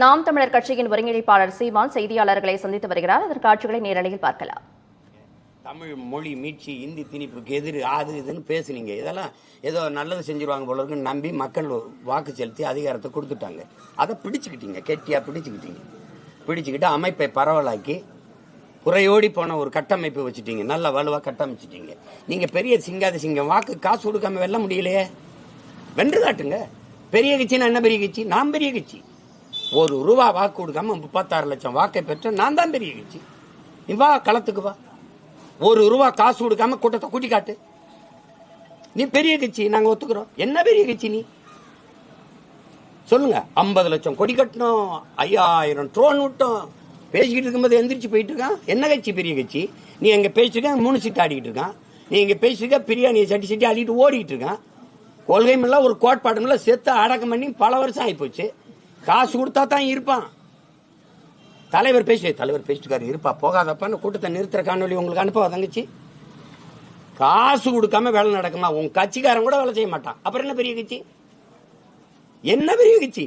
நாம் தமிழர் கட்சியின் ஒருங்கிணைப்பாளர் சீமான் செய்தியாளர்களை சந்தித்து வருகிறார். அதன் காட்சிகளை நேரலையில் பார்க்கலாம். தமிழ் மொழி மீட்சி இந்தி திணிப்புக்கு எதிர் அது இதுன்னு பேசுனீங்க. இதெல்லாம் ஏதோ நல்லது செஞ்சிருவாங்க போல இருக்குன்னு நம்பி மக்கள் வாக்கு செலுத்தி அதிகாரத்தை கொடுத்துட்டாங்க. அதை பிடிச்சுக்கிட்டீங்க கெட்டியா பிடிச்சுக்கிட்டீங்க. பிடிச்சுக்கிட்டு அமைப்பை பரவலாக்கி குறையோடி போன ஒரு கட்டமைப்பு வச்சுட்டீங்க. நல்ல வலுவா கட்டமைச்சிட்டீங்க. நீங்க பெரிய சிங்காத சிங்கம் வாக்கு காசு கொடுக்காம வெல்ல முடியலையே? வென்று காட்டுங்க. பெரிய கட்சினா என்ன பெரிய கட்சி? நான் பெரிய கட்சி. ஒரு ரூபா வாக்கு கொடுக்காம முப்பத்தாறு லட்சம் வாக்கை பெற்ற நான் தான் பெரிய கட்சி. நீ வா களத்துக்கு வா. ஒரு ரூபா காசு கொடுக்காம கூட்டத்தை கூட்டி காட்டு. நீ பெரிய கட்சி நாங்க ஒத்துக்கிறோம். என்ன பெரிய கட்சி நீ? சொல்லுங்க. ஐம்பது லட்சம் கொடி கட்டணும் ஐயாயிரம் ட்ரோன் விட்டோம். பேசிக்கிட்டு இருக்கும்போது எந்திரிச்சு போயிட்டு இருக்கான். என்ன கட்சி பெரிய கட்சி? நீ எங்க பேசிட்டு மூணு சீட்டு ஆடிக்கிட்டு இருக்கான். நீ இங்க பேசிட்டு பிரியாணியை சட்டி சட்டி ஆடிட்டு ஓடிக்கிட்டு இருக்கான். கொள்கையும் இல்ல ஒரு கோட்பாடும் செத்து அடக்கம் பண்ணி பல வருஷம் ஆயிப்போச்சு. காசு கொடுத்தா தான் இருப்பான். தலைவர் பேசி தலைவர் பேசிட்டுக்காரு இருப்பா. போகாதப்பான்னு கூட்டத்தை நிறுத்துற காணொலி உங்களுக்கு அனுப்ப தங்கச்சி? காசு கொடுக்காம வேலை நடக்குமா? உன் கட்சிக்காரன் கூட வேலை செய்ய மாட்டான். அப்புறம் என்ன பெரிய கட்சி? என்ன பெரிய கட்சி?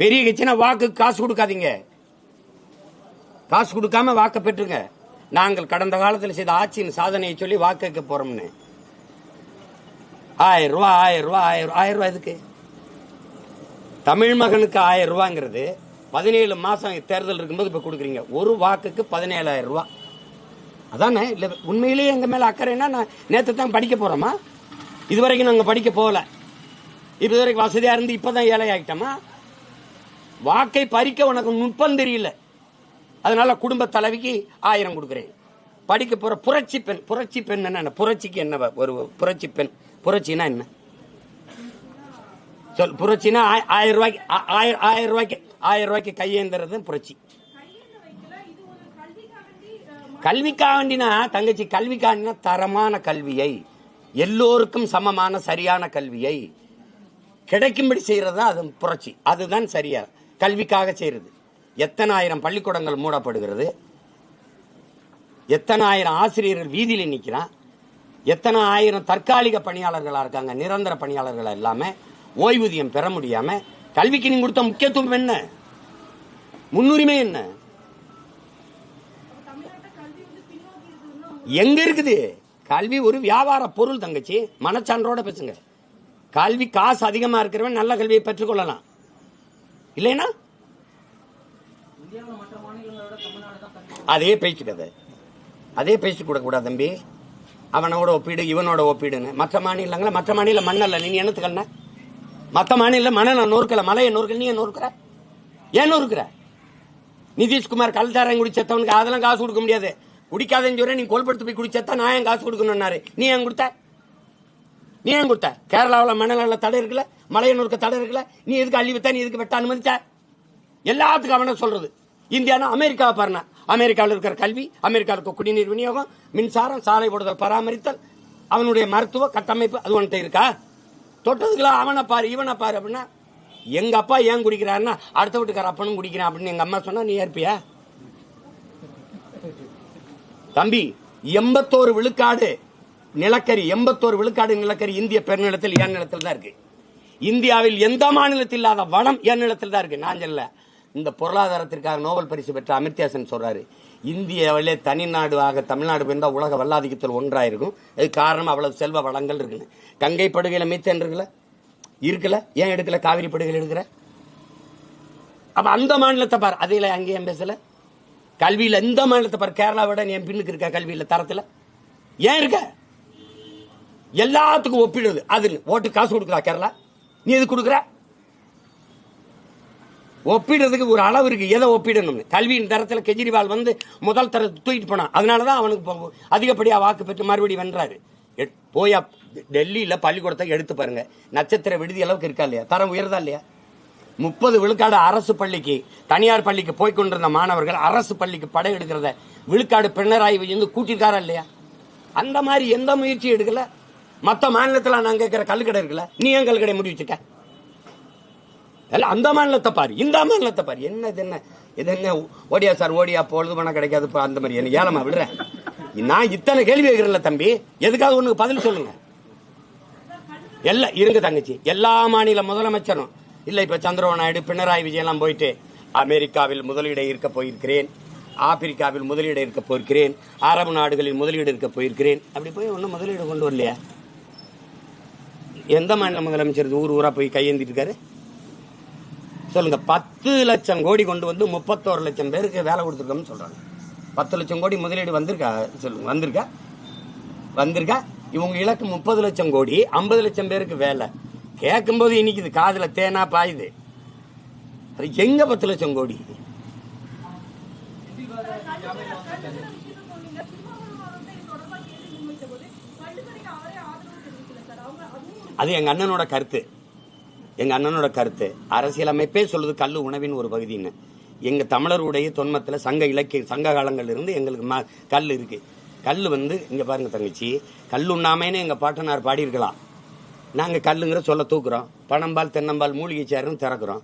பெரிய கட்சினா வாக்கு காசு கொடுக்காதீங்க. காசு கொடுக்காம வாக்க பெற்றுங்க. நாங்கள் கடந்த காலத்தில் செய்த ஆட்சியின் சாதனையை சொல்லி வாக்கு கேட்க போறோம்னு. ஆயிரம் ரூபாய் ஆயிரம் ரூபாய் ஆயிரம் ஆயிரம் ரூபாய் எதுக்கு? தமிழ் மகனுக்கு ஆயிரம் ரூபாங்கிறது பதினேழு மாசம் தேர்தல் இருக்கும்போது இப்ப கொடுக்குறீங்க. ஒரு வாக்குக்கு பதினேழாயிரம் ரூபா. அதானே? இல்ல உண்மையிலேயே எங்க மேல அக்கறைன்னா நான் நேற்று தான் படிக்க போறோமா? இதுவரைக்கும் நாங்க படிக்க போகல. இதுவரைக்கும் வசதியா இருந்து இப்பதான் ஏழை ஆகிட்டோமா வாக்கை பறிக்க உனக்கு நுட்பம் தெரியல. அதனால குடும்ப தலைவிக்கு ஆயிரம் கொடுக்குறேன். படிக்க போற புரட்சி பெண் புரட்சி பெண் என்ன? புரட்சிக்கு என்ன? ஒரு புரட்சி பெண். புரட்சினா என்ன? சொல் புரட்சினா ஆயிரம் ரூபாய்க்கு ஆ- ஆயிரம் ஆயிரம் ரூபாய்க்கு ஆயிரம் ரூபாய்க்கு கையேந்துறது புரட்சி. கல்விக்காண்டினா தங்கச்சி கல்விக்காண்டினா தரமான கல்வியை எல்லோருக்கும் சமமான சரியான கல்வியை கிடைக்கும்படி செய்யறது தான் அது புரட்சி. அதுதான் சரியா கல்விக்காக செய்யறது. எத்தனை ஆயிரம் பள்ளிக்கூடங்கள் மூடப்படுகிறது? எத்தனை ஆயிரம் ஆசிரியர்கள் வீதியில் நிற்கிறான் எத்தனை ஆயிரம் தற்காலிக பணியாளர்களாக இருக்காங்க? நிரந்தர பணியாளர்கள் எல்லாமே ஓய்வூதியம் பெற முடியாம கல்விக்கு நீங்க கொடுத்த முக்கியத்துவம் என்ன? முன்னுரிமை என்ன? எங்க இருக்குது? கல்வி ஒரு வியாபார பொருள் தங்கச்சி. மனச்சான்றோட பேசுங்க. கல்வி காசு அதிகமா இருக்கிறவன் நல்ல கல்வியை பெற்றுக்கொள்ளலாம் இல்லைனா அதே பேச்சு கதை. அதே பேச்சு கூட கூடாது தம்பி. அவனோட ஒப்பீடு இவனோட ஒப்பீடுன்னு. மற்ற மாநிலங்களை மற்ற மாநில மண்ணல்ல. நீ என்னத்துக்கண்ண மற்ற மாநில நான் நொறுக்கல மலையை நொறுக்கல நீ ஏன் ஏன் நொறுக்கிற நிதிஷ்குமார் கல்தாரம் குடிச்சத்தவனுக்கு அதெல்லாம் காசு கொடுக்க முடியாது. குடிக்காதன்னு சொல்ற நீ கொல்படுத்து போய் குடிச்சத்தா நான் ஏன் காசு கொடுக்கணும்னாரு? நீ ஏன் கொடுத்த? நீ ஏன் கொடுத்த? கேரளாவில் மணல தடை இருக்குல்ல? மலையை நொறுக்க தடை இருக்குல்ல? நீ எதுக்கு அள்ளி வித்தா? நீ எதுக்கு வெட்ட அனுமதிச்ச? எல்லாத்துக்கும் அவனை சொல்றது. இந்தியானா அமெரிக்காவை பாருனா அமெரிக்காவில் இருக்கிற கல்வி அமெரிக்காவில் இருக்க குடிநீர் விநியோகம் மின்சாரம் சாலை போடுதல் பராமரித்தல் அவனுடைய மருத்துவ கட்டமைப்பு அது உன்கிட்ட இருக்கா? தொட்டதுக்கெல்லாம் அவனை பாரு இவனை பாரு அப்படின்னா எங்க அப்பா ஏன் குடிக்கிறாருன்னா அடுத்த வீட்டுக்கார அப்பனும் குடிக்கிறான் அப்படின்னு எங்க அம்மா சொன்னா நீ ஏற்பியா? தம்பி எண்பத்தோரு விழுக்காடு நிலக்கரி எண்பத்தோரு விழுக்காடு நிலக்கரி இந்திய பெருநிலத்தில் என் நிலத்தில் தான் இருக்கு. இந்தியாவில் எந்த மாநிலத்தில் இல்லாத வனம் என் நிலத்தில் தான் இருக்கு. நான் சொல்ல இந்த பொருளாதாரத்திற்காக நோபல் பரிசு பெற்ற அமிர்தியாசன் சொல்றாரு இந்தியாவிலே தனிநாடு ஆக தமிழ்நாடு போயிருந்தா உலக வல்லாதிக்கத்தில் ஒன்றாயிருக்கும். அது காரணம் அவ்வளவு செல்வ வளங்கள் இருக்குன்னு கங்கை படுகையில் மீத்தேன் இருக்குல்ல? இருக்குல்ல? ஏன் எடுக்கல காவிரி படுகையில் எடுக்கிற அப்ப அந்த மாநிலத்தை பார். அதில் அங்கேயும் பேசல? கல்வியில் எந்த மாநிலத்தை பார். கேரளாவோட நீ என் பின்னுக்கு இருக்க கல்வியில் தரத்தில். ஏன் இருக்க? எல்லாத்துக்கும் ஒப்பிடுது அது ஓட்டு காசு கொடுக்குறா கேரளா? நீ எது கொடுக்குற? ஒப்பிடுறதுக்கு ஒரு அளவு இருக்கு. எதை ஒப்பிடணும் கல்வியின் தரத்துல கெஜ்ரிவால் வந்து முதல் தரத்தை தூக்கிட்டு போனான். அதனாலதான் அவனுக்கு இப்போ அதிகப்படியா வாக்கு பெற்று மறுபடியும் வென்றாரு. போயா டெல்லியில பள்ளிக்கூடத்தை எடுத்து பாருங்க. நட்சத்திர விடுதி அளவுக்கு இருக்கா இல்லையா? தரம் உயர்தா இல்லையா? முப்பது விழுக்காடு அரசு பள்ளிக்கு தனியார் பள்ளிக்கு போய் கொண்டிருந்த மாணவர்கள் அரசு பள்ளிக்கு படை எடுக்கிறத விழுக்காடு பின்னராய் வந்து கூட்டிருக்காரா இல்லையா? அந்த மாதிரி எந்த முயற்சி எடுக்கல. மற்ற மாநிலத்தில் நாங்கள் இருக்கிற கல்லுக்கடை இருக்குல்ல நீ ஏன் கல்லுக்கடை முடி எல்லாம் அந்த மாநிலத்தை பாரு. இந்த மாநிலத்தை பாரு. என்ன இது என்ன? இது என்ன? ஓடியா சார் ஓடியா பொழுது பணம் கிடைக்காது அந்த மாதிரி. என்ன ஏலமா விடுறேன் நான் இத்தனை கேள்வி கேட்கிறேன்ல தம்பி. எதுக்காவது ஒன்றுக்கு பதில் சொல்லுங்க. எல்லாம் இருங்க தங்கச்சி. எல்லா மாநில முதலமைச்சரும். இல்லை இப்ப சந்திரபாபு நாயுடு பினராயி விஜயெல்லாம் போயிட்டு அமெரிக்காவில் முதலீடை இருக்க போயிருக்கிறேன். ஆப்பிரிக்காவில் முதலீடு இருக்க போயிருக்கிறேன். அரபு நாடுகளில் முதலீடு இருக்க போயிருக்கிறேன். அப்படி போய் ஒன்றும் முதலீடு கொண்டு வரலையா? எந்த மாநில முதலமைச்சர் ஊர் ஊரா போய் கையேந்திட்டு இருக்காரு? சொல்லுங்க பத்து லட்சம் கோடி கொண்டு வந்து முப்பத்தோரு லட்சம் பேருக்கு வேலை கொடுத்துருக்கோம்னு சொல்றாங்க. பத்து லட்சம் கோடி முதலீடு வந்திருக்கா? சொல்லுங்க வந்திருக்கா? வந்திருக்கா? இவங்க இலக்கு முப்பது லட்சம் கோடி ஐம்பது லட்சம் பேருக்கு வேலை. கேட்கும்போது இனிக்குது காதில் தேனா பாயுது. அது எங்க பத்து லட்சம் கோடி? அது எங்க அண்ணனோட கருத்து. எங்க அண்ணனோட கருத்து. அரசியலமைப்பே சொல்லுது கல்லு உணவின் ஒரு பகுதின்னு. எங்க தமிழருடைய தொன்மத்தில் சங்க இலக்கிய சங்க காலங்கள்ல இருந்து எங்களுக்கு ம- கல் இருக்கு. கல் வந்து இங்க பாருங்க தங்கச்சி கல் உண்ணாமைன்னு எங்க பாட்டனார் பாடியிருக்கலாம். நாங்க கல்லுங்கிற சொல்ல தூக்குறோம். பனம்பால் தென்னம்பால் மூலிகை சேருன்னு திறக்கிறோம்.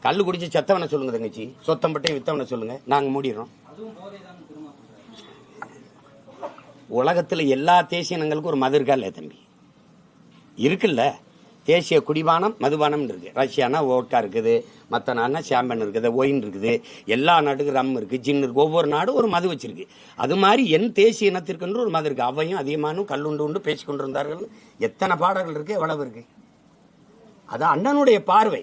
கல் குடிச்சு செத்தவனை சொல்லுங்க தங்கச்சி. சொத்தம்பட்டை வித்தவனை சொல்லுங்க. நாங்க மூடிடுறோம். உலகத்துல எல்லா தேசிய இனங்களுக்கும் ஒரு மது இருக்கா இல்லையா தம்பி? இருக்குல்ல? தேசிய குடிபானம் மதுபானம் இருக்கு. ரஷ்யானா ஓட்கா இருக்குது மற்ற நாடுனா சாம்பன் இருக்குது ஒயின் இருக்குது. எல்லா நாட்டுக்கும் ரம் இருக்கு ஜின் இருக்கு. ஒவ்வொரு நாடும் ஒரு மது வச்சிருக்கு. அது மாதிரி என் தேசிய இனத்திற்கென்று ஒரு மது இருக்கு. அவையும் அதிகமானும் கல்லுண்டு உண்டு பேசிக்கொண்டு கொண்டிருந்தார்கள். எத்தனை பாடல்கள் இருக்கு? எவ்வளவு இருக்கு? அது அண்ணனுடைய பார்வை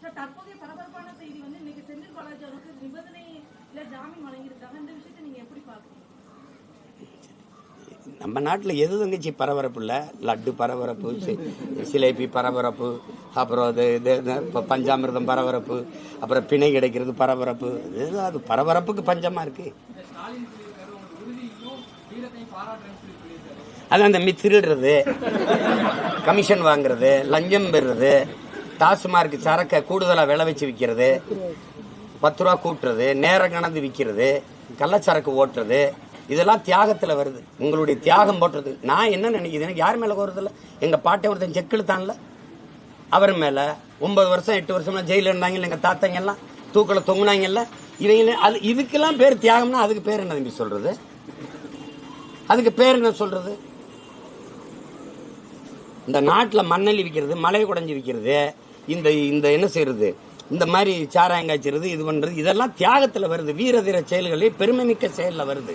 சார், தற்போதைய பரபரப்பான செய்தி வந்து இன்னைக்கு செந்தில் பாலாஜி அவருக்கு நிபந்தனையில ஜாமீன் வழங்கியிருக்காங்க இந்த விஷயத்தை நீங்க எப்படி பாக்குறீங்க நம்ம நாட்டில் எது தங்கச்சி பரபரப்பு இல்லை? லட்டு பரபரப்பு சிலேபி பரபரப்பு அப்புறம் அது இது இது பஞ்சாமிர்தம் பரபரப்பு அப்புறம் பிணை கிடைக்கிறது பரபரப்பு. இது அது பரபரப்புக்கு பஞ்சமாக இருக்கு. அது அந்த மி திருடுறது கமிஷன் வாங்குறது லஞ்சம் பெறுறது டாஸ்மார்க் சரக்கை கூடுதலாக விளை வச்சு விற்கிறது பத்து ரூபா கூட்டுறது நேரம் கணந்து விற்கிறது கள்ளச்சரக்கு ஓட்டுறது இதெல்லாம் தியாகத்துல வருது. உங்களுடைய தியாகம் போட்டுறது நான் என்ன நினைக்கிறேன்? எனக்கு யார் மேல கோருது எங்கள் எங்க பாட்டை ஒருத்தன் செக் இழுத்தான்ல. அவர் மேல ஒன்பது வருஷம் எட்டு வருஷம் ஜெயில இருந்தாங்க எங்க தாத்தங்க எல்லாம். தூக்கல தொங்குனாங்கல்ல. இவங்க அது இதுக்கெல்லாம் பேர் தியாகம்னா அதுக்கு பேர் என்ன தம்பி சொல்றது? அதுக்கு பேர் என்ன சொல்றது? இந்த நாட்டில் மண்ணெல்லி விற்கிறது மலை குடஞ்சி விற்கிறது இந்த இந்த என்ன செய்யறது? இந்த மாதிரி சாராயம் காய்ச்சிறது இது பண்றது இதெல்லாம் தியாகத்தில் வருது. வீரதீர செயல்களே பெருமைமிக்க செயலில் வருது.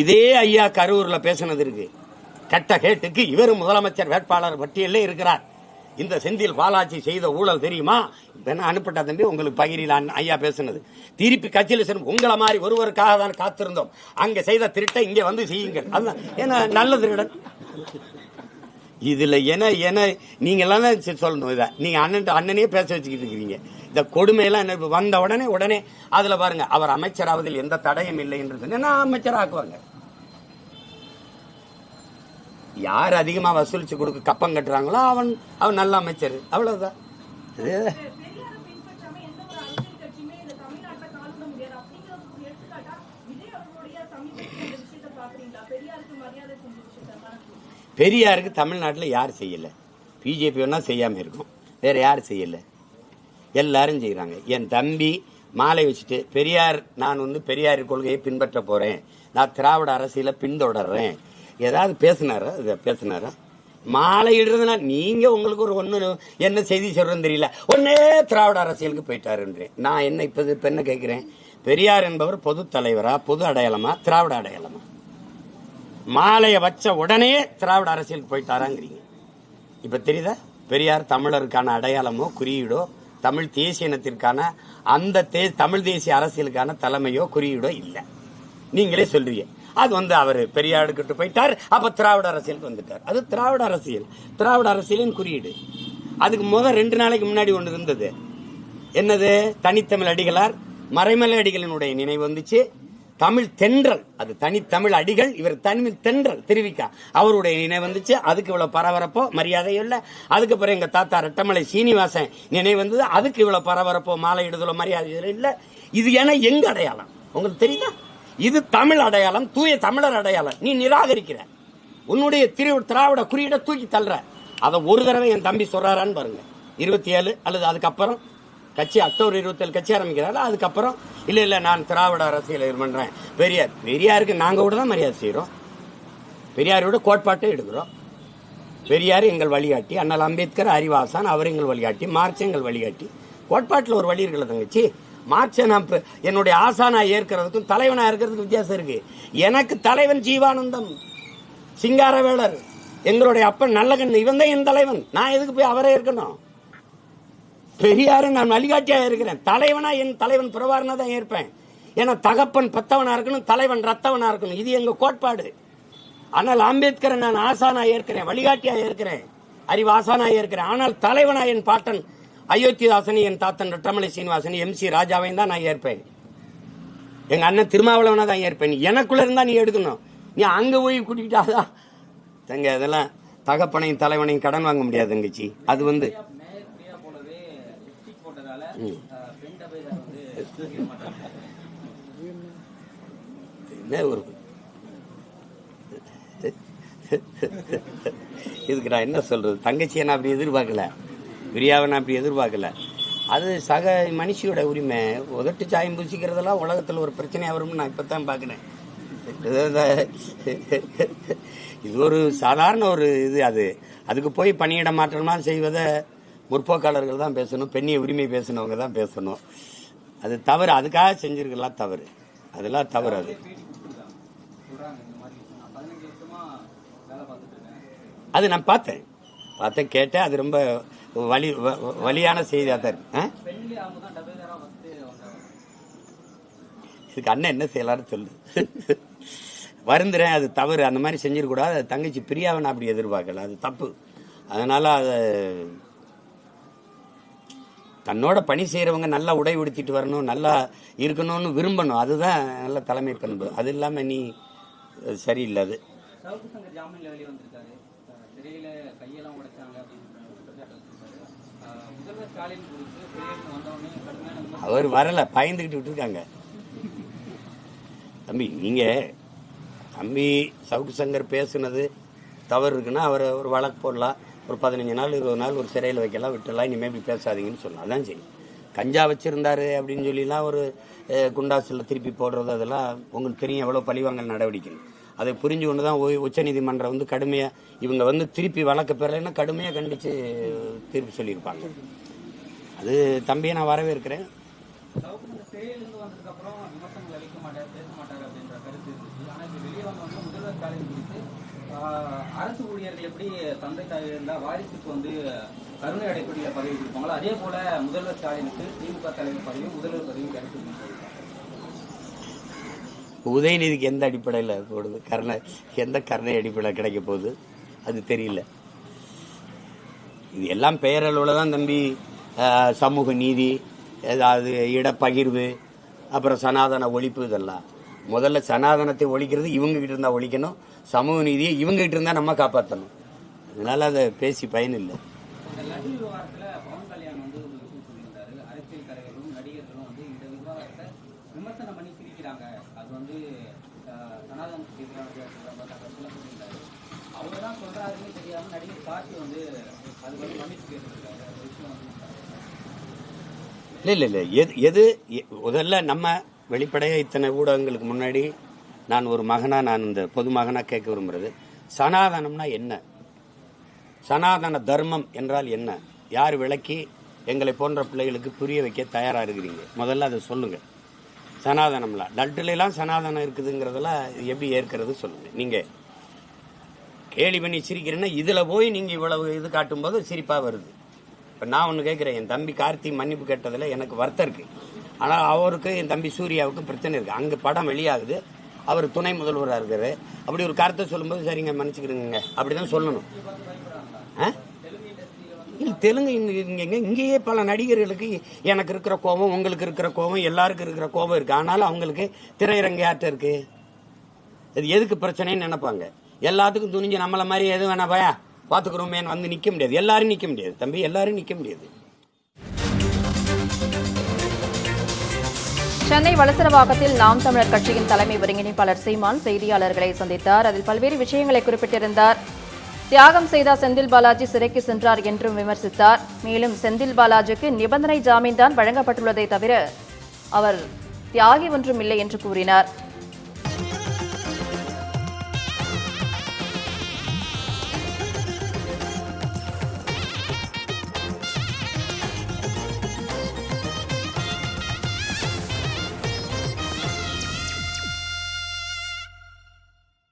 இதே ஐயா கரூரில் பேசுனது இருக்கு. கட்ட கேட்டுக்கு இவர் முதலமைச்சர் வேட்பாளர் பட்டியலே இருக்கிறார். இந்த செந்தில் பாலாஜி செய்த ஊழல் தெரியுமா? என்ன அனுப்பிட்டா தம்பி? உங்களுக்கு பகிரிலான் ஐயா பேசுனது. திருப்பி கட்சியில் சென்று உங்களை மாதிரி ஒருவருக்காக தான் காத்திருந்தோம். அங்கே செய்த திருட்டை இங்கே வந்து செய்யுங்கள். அதுதான். ஏன்னா நல்ல திருடன் இதில் என என நீங்க தான் சொல்லணும் இதை. நீங்கள் அண்ணன் அண்ணனே பேச வச்சுக்கிட்டு இருக்கிறீங்க. இந்த கொடுமையெல்லாம் என்ன வந்த உடனே உடனே அதுல பாருங்க அவர் அமைச்சராவதில் எந்த தடையும் இல்லை என்று சொன்னா அமைச்சர் ஆக்குவாங்க யார் அதிகமா வசூலிச்சு கொடுக்க கப்பம் கட்டுறாங்களோ அவன் அவன் நல்ல அமைச்சர். அவ்வளவுதான். பெரியாருக்கு தமிழ்நாட்டில் யார் செய்யல? பிஜேபி வேணா செய்யாம இருக்கும். வேற யார் செய்யல? எல்லாரும் செய்கிறாங்க என் தம்பி மாலை வச்சுட்டு பெரியார் நான் வந்து பெரியார் கொள்கையை பின்பற்ற போகிறேன் நான் திராவிட அரசியலை பின்தொடர்றேன். ஏதாவது பேசினாரா? இதை பேசினாரா? மாலை இடுறதுனா நீங்கள் உங்களுக்கு ஒரு ஒன்று என்ன செய்தி சொல்கிறேன்னு தெரியல. ஒன்னே திராவிட அரசியலுக்கு போயிட்டாருன்றேன் நான் என்ன இப்போ இப்போ என்ன கேட்குறேன்? பெரியார் என்பவர் பொது தலைவரா பொது அடையாளமா திராவிட அடையாளமா? மாலையை வச்ச உடனே திராவிட அரசியலுக்கு போயிட்டாராங்கிறீங்க. இப்போ தெரியுதா? பெரியார் தமிழருக்கான அடையாளமோ குறியீடோ தமிழ் தேசிய இனத்திற்கான அந்த தே தமிழ் தேசிய அரசியலுக்கான தலைமையோ குறியீடோ இல்லை. நீங்களே சொல்றீங்க. அது வந்து அவர் பெரியாருக்கிட்ட போயிட்டார் அப்ப திராவிட அரசியலுக்கு வந்துட்டார். அது திராவிட அரசியல். திராவிட அரசியலின் குறியீடு. அதுக்கு முதல் ரெண்டு நாளைக்கு முன்னாடி ஒன்று இருந்தது. என்னது? தனித்தமிழ் அடிகளார் மறைமலை அடிகளினுடைய நினைவு வந்துச்சு. தமிழ் தென்றல். அது தனித்தமிழ் அடிகள் இவர் தமிழ் தென்றல். திருவிக்கா. அவருடைய நினைவு வந்துச்சு. அதுக்கு இவ்வளவு பரபரப்போ மரியாதை இல்லை. அதுக்கு பிறகு எங்க தாத்தா ரெட்டமலை சீனிவாசன் நினைவு வந்தது. அதுக்கு இவ்வளவு பரபரப்போ மாலை இடுதலோ மரியாதை இல்லை. இது என எங்க அடையாளம்? உங்களுக்கு தெரியுதா? இது தமிழ் அடையாளம் தூய தமிழர் அடையாளம். நீ நிராகரிக்கிற. உன்னுடைய திரு திராவிட குறியீட தூக்கி தள்ளுற. அதை ஒரு தடவை என் தம்பி சொல்றாரான்னு பாருங்க. இருபத்தி ஏழு அல்லது அதுக்கப்புறம் கட்சி அக்டோபர் இருபத்தி ஏழு கட்சி ஆரம்பிக்கிறாரு? அதுக்கப்புறம் இல்ல இல்ல நான் திராவிட அரசியல் இது பண்றேன். பெரியார் பெரியாருக்கு நாங்க கூட தான் மரியாதை செய்யறோம் பெரியாரோட கோட்பாட்டை எடுக்கிறோம். பெரியார் எங்கள் வழிகாட்டி அண்ணல் அம்பேத்கர் அறிவாசான் அவர் எங்கள் வழிகாட்டி மார்க்ஸ் எங்கள் வழிகாட்டி. கோட்பாட்டில் ஒரு வழி இருக்குல்ல தங்கச்சி? மார்க்ஸை நான் என்னுடைய ஆசானா ஏற்கிறதுக்கும் தலைவனா இருக்கிறதுக்கும் வித்தியாசம் இருக்கு. எனக்கு தலைவன் ஜீவானந்தம் சிங்காரவேலர் எங்களுடைய அப்பன் நல்லகண்ணு இவன் தான் என் தலைவன். நான் எதுக்கு போய் அவரே இருக்கணும் பெரியாரு நான் வழிகாட்டியா இருக்கிறேன். தலைவனா என் தலைவன் பிரபாரனா தான் ஏற்பேன் ஏன்னா தகப்பன் பத்தவனா இருக்கணும் தலைவன் ரத்தவனா இருக்கணும். இது எங்க கோட்பாடு. ஆனால் அம்பேத்கரை நான் ஆசானா ஏற்கிறேன் வழிகாட்டியா ஏற்கிறேன். அறிவு ஆசானா ஏற்கிறேன். ஆனால் தலைவனா என் பாட்டன் அயோத்திதாசனி என் தாத்தன் ரட்டமலை சீனிவாசனி எம் சி ராஜாவையும் தான் நான் ஏற்பேன். எங்க அண்ணன் திருமாவளவனா தான் ஏற்பேன். எனக்குள்ள இருந்தா நீ எடுக்கணும். நீ அங்க போய் கூட்டிக்கிட்டாதா தங்க இதெல்லாம் தகப்பனையும் தலைவனையும் கடன் வாங்க முடியாது தங்கச்சி. அது வந்து போட்டதால என்ன ஒரு இதுக்கு நான் என்ன சொல்றது? தங்கச்சியை நான் அப்படி எதிர்பார்க்கல? பிரியாவை நான் அப்படி எதிர்பார்க்கல? அது சக மனுஷியோட உரிமை. உதட்டு சாயம் பூசிக்கிறதெல்லாம் உலகத்தில் ஒரு பிரச்சனையா வரும்னு நான் இப்பதான் பார்க்கிறேன். இது ஒரு சாதாரண ஒரு இது அது. அதுக்கு போய் பணியிட மாற்றமாக செய்வதை முற்போக்காளர்கள் தான் பேசணும் பெண்ணிய உரிமை பேசினவங்க தான் பேசணும். அது தவறு அதுக்காக செஞ்சிருக்கலாம் தவறு. அதெல்லாம் தவறு அது. அது நான் பார்த்தேன். பார்த்தேன் கேட்டேன் அது ரொம்ப வலி வ- வ- வலியான செய்தியாக தான் இதுக்கு அண்ணன் என்ன செய்யலாம்னு சொல்லு. வருந்துறேன் அது தவறு அந்த மாதிரி செஞ்சிடக்கூடாது. அது தங்கச்சி பிரியாவை நான் அப்படி எதிர்பார்க்கல. அது தப்பு. அதனால் அதை தன்னோட பணி செய்யறவங்க நல்லா உடை உடுத்திட்டு வரணும் நல்லா இருக்கணும்னு விரும்பணும். அதுதான் நல்ல தலைமை பண்பு. அது இல்லாம நீ சரியில்லை அது. அவர் வரல பயந்துகிட்டு விட்டுருக்காங்க. தம்பி நீங்க தம்பி சவுக்கு சங்கர் பேசுனது தவறு இருக்குன்னா அவர் ஒரு வழக்கு போடலாம். ஒரு பதினஞ்சு நாள் இருபது நாள் ஒரு சிறையில் வைக்கலாம் விட்டுலாம் இனிமேல் இப்படி பேசாதீங்கன்னு சொல்லலாம் அதான் சரி. கஞ்சா வச்சுருந்தாரு அப்படின்னு சொல்லிலாம் ஒரு குண்டாசில் திருப்பி போடுறது அதெல்லாம் உங்களுக்கு தெரியும் எவ்வளோ பழிவாங்கல் நடவடிக்கைன்னு. அதை புரிஞ்சு கொண்டு தான் உச்சநீதிமன்றம் வந்து கடுமையாக இவங்க வந்து திருப்பி வழக்கு பெறலைன்னா கடுமையாக கண்டித்து தீர்ப்பு சொல்லியிருப்பாங்க. அது தம்பியை நான் வரவேற்கிறேன். அரசு ஊழியர்கள் எப்படி தந்தை தாய் இருந்தால் வாரிசுக்கு வந்து கருணை அடைக்கூடிய பதவி கொடுப்பாங்களோ அதே போல முதல்வர் ஸ்டாலினுக்கு திமுக தலைவர் பதவியும் முதல்வர் பதவியும் கிடைச்சிருக்குன்னு உதயநிதிக்கு எந்த அடிப்படையில் போடுது? கருணை எந்த கருணை அடிப்படையில் கிடைக்க போகுது? அது தெரியல. இது எல்லாம் பெயரளவில் தான் தம்பி சமூக நீதி ஏதாவது இடப்பகிர்வு அப்புறம் சனாதன ஒழிப்பு இதெல்லாம். முதல்ல சனாதனத்தை ஒழிக்கிறது இவங்க கிட்ட இருந்தா ஒழிக்கணும். சமூக நீதியை இவங்க கிட்ட இருந்தா நம்ம காப்பாற்றணும் அதனால அதை பேசி பயனில்லை. இல்ல இல்ல இல்ல. எது எது முதல்ல நம்ம வெளிப்படையாக இத்தனை ஊடகங்களுக்கு முன்னாடி நான் ஒரு மகனாக நான் இந்த பொது மகனாக கேட்க விரும்புறது. சனாதனம்னா என்ன? சனாதன தர்மம் என்றால் என்ன? யார் விளக்கி எங்களை போன்ற பிள்ளைகளுக்கு புரிய வைக்க தயாராக இருக்கிறீங்க? முதல்ல அதை சொல்லுங்கள் சனாதனம்லாம் லட்டுலாம் சனாதனம் இருக்குதுங்கிறதெல்லாம் எப்படி ஏற்கிறது சொல்லுங்கள் நீங்கள் கேலி பண்ணி சிரிக்கிறேன்னா இதில் போய் நீங்கள் இவ்வளவு இது காட்டும்போது சிரிப்பாக வருது. இப்போ நான் ஒன்று கேட்குறேன். என் தம்பி கார்த்தி மன்னிப்பு கேட்டதில் எனக்கு வருத்தம் இருக்குது ஆனால் அவருக்கு என் தம்பி சூர்யாவுக்கு பிரச்சனை இருக்குது அங்கே படம் வெளியாகுது. அவர் துணை முதல்வராக இருக்கார். அப்படி ஒரு கருத்தை சொல்லும்போது சரிங்க மெனச்சிக்கிடுங்க அப்படி தான் சொல்லணும். ஆ? இல்ல தெலுங்கு இங்கே இங்கேயே பல நடிகர்களுக்கு எனக்கு இருக்கிற கோபம் உங்களுக்கு இருக்கிற கோபம் எல்லாருக்கும் இருக்கிற கோபம் இருக்குது ஆனாலும் அவங்களுக்கு திரையரங்கு யார்கிட்ட இருக்கு. இது எதுக்கு பிரச்சனைன்னு நினைப்பாங்க. எல்லாத்துக்கும் துணிஞ்சு நம்மளை மாதிரி எது வேணா பயா பாத்துக்கிறோமேன்னு வந்து நிற்க முடியாது. எல்லாரும் நிற்க முடியாது. தம்பி எல்லாரும் நிற்க முடியாது. சென்னை வலசரவாக்கத்தில் நாம் தமிழர் கட்சியின் தலைமை ஒருங்கிணைப்பாளர் சீமான் செய்தியாளர்களை சந்தித்தார். அதில் பல்வேறு விஷயங்களை குறிப்பிட்டிருந்தார். தியாகம் செய்த செந்தில் பாலாஜி சிறைக்கு சென்றார் என்றும் விமர்சித்தார். மேலும் செந்தில் பாலாஜிக்கு நிபந்தனை ஜாமீன் தான் வழங்கப்பட்டுள்ளதை தவிர அவர் தியாகி ஒன்றும் இல்லை என்று கூறினார்.